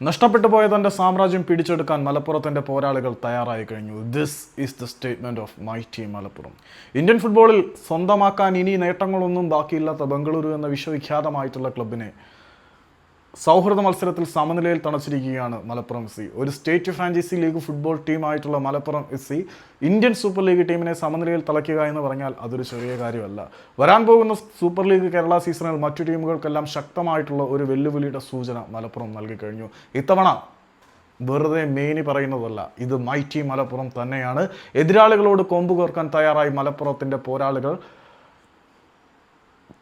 നഷ്ടപ്പെട്ടു പോയ തന്റെ സാമ്രാജ്യം പിടിച്ചെടുക്കാൻ മലപ്പുറത്തിന്റെ പോരാളികൾ തയ്യാറായി കഴിഞ്ഞു. This is the statement of my team Malappuram Indian ഫുട്ബോളിൽ സ്വന്തമാക്കാൻ ഇനി നേട്ടങ്ങളൊന്നും ബാക്കിയില്ലാത്ത ബംഗളൂരു എന്ന വിശ്വവിഖ്യാതമായിട്ടുള്ള ക്ലബിനെ സൗഹൃദ മത്സരത്തിൽ സമനിലയിൽ തണച്ചിരിക്കുകയാണ് മലപ്പുറം എഫ് സി. ഒരു state franchise league football ടീമായിട്ടുള്ള Malappuram F C Indian super league ടീമിനെ സമനിലയിൽ തളയ്ക്കുക എന്ന് പറഞ്ഞാൽ അതൊരു ചെറിയ കാര്യമല്ല. വരാൻ പോകുന്ന സൂപ്പർ ലീഗ് കേരള സീസണിൽ മറ്റു ടീമുകൾക്കെല്ലാം ശക്തമായിട്ടുള്ള ഒരു വെല്ലുവിളിയുടെ സൂചന മലപ്പുറം നൽകി കഴിഞ്ഞു. ഇത്തവണ വെറുതെ മേനി പറയുന്നതല്ല ഇത് മൈറ്റി മലപ്പുറം തന്നെയാണ്. എതിരാളികളോട് കൊമ്പ് കോർക്കാൻ തയ്യാറായി മലപ്പുറത്തിന്റെ പോരാളികൾ.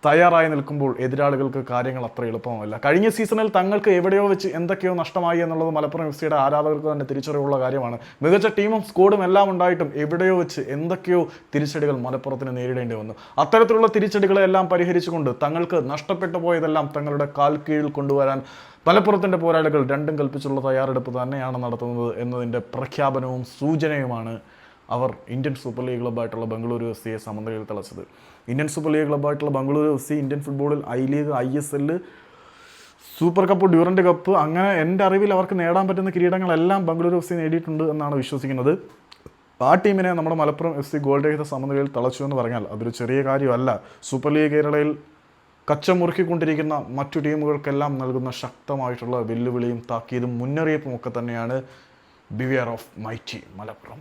തയ്യാറായി നിൽക്കുമ്പോൾ എതിരാളികൾക്ക് കാര്യങ്ങൾ അത്ര എളുപ്പമല്ല. കഴിഞ്ഞ സീസണിൽ തങ്ങൾക്ക് എവിടെയോ വെച്ച് എന്തൊക്കെയോ നഷ്ടമായി എന്നുള്ളത് മലപ്പുറം എഫ് സിയുടെ ആരാധകർക്ക് തന്നെ തിരിച്ചറിവുള്ള കാര്യമാണ്. മികച്ച ടീമും സ്കോഡും എല്ലാം ഉണ്ടായിട്ടും എവിടെയോ വെച്ച് എന്തൊക്കെയോ തിരിച്ചടികൾ മലപ്പുറത്തിന് നേരിടേണ്ടി വന്നു. അത്തരത്തിലുള്ള തിരിച്ചടികളെല്ലാം പരിഹരിച്ചുകൊണ്ട് തങ്ങൾക്ക് നഷ്ടപ്പെട്ടു പോയതെല്ലാം തങ്ങളുടെ കാൽ കീഴിൽ കൊണ്ടുവരാൻ മലപ്പുറത്തിന്റെ പോരാളികൾ രണ്ടും കൽപ്പിച്ചുള്ള തയ്യാറെടുപ്പ് തന്നെയാണ് നടത്തുന്നത് എന്നതിന്റെ പ്രഖ്യാപനവും സൂചനയുമാണ് അവർ ഇന്ത്യൻ സൂപ്പർ ലീഗ് ക്ലബ്ബായിട്ടുള്ള ബംഗളൂരു എഫ് സിയെ സമനിലയിൽ തളച്ചത്. ഇന്ത്യൻ സൂപ്പർ ലീഗ് ക്ലബ്ബായിട്ടുള്ള ബംഗളൂരു എഫ് സി ഇന്ത്യൻ ഫുട്ബോളിൽ I league I S L super cup Durand cup അങ്ങനെ എന്റെ അറിവിൽ അവർക്ക് നേടാൻ പറ്റുന്ന കിരീടങ്ങളെല്ലാം ബംഗളൂരു എഫ് സി നേടിയിട്ടുണ്ട് എന്നാണ് വിശ്വസിക്കുന്നത്. ആ ടീമിനെ നമ്മുടെ മലപ്പുറം എഫ് സി ഗോൾ രഹിത സമനിലയിൽ തളച്ചു എന്ന് പറഞ്ഞാൽ അതൊരു ചെറിയ കാര്യമല്ല. സൂപ്പർ ലീഗ് കേരളയിൽ കച്ചമുറുക്കിക്കൊണ്ടിരിക്കുന്ന മറ്റു ടീമുകൾക്കെല്ലാം നൽകുന്ന ശക്തമായിട്ടുള്ള വെല്ലുവിളിയും താക്കീതും മുന്നറിയിപ്പും ഒക്കെ തന്നെയാണ് ബിവിയർ ഓഫ് മൈറ്റി മലപ്പുറം.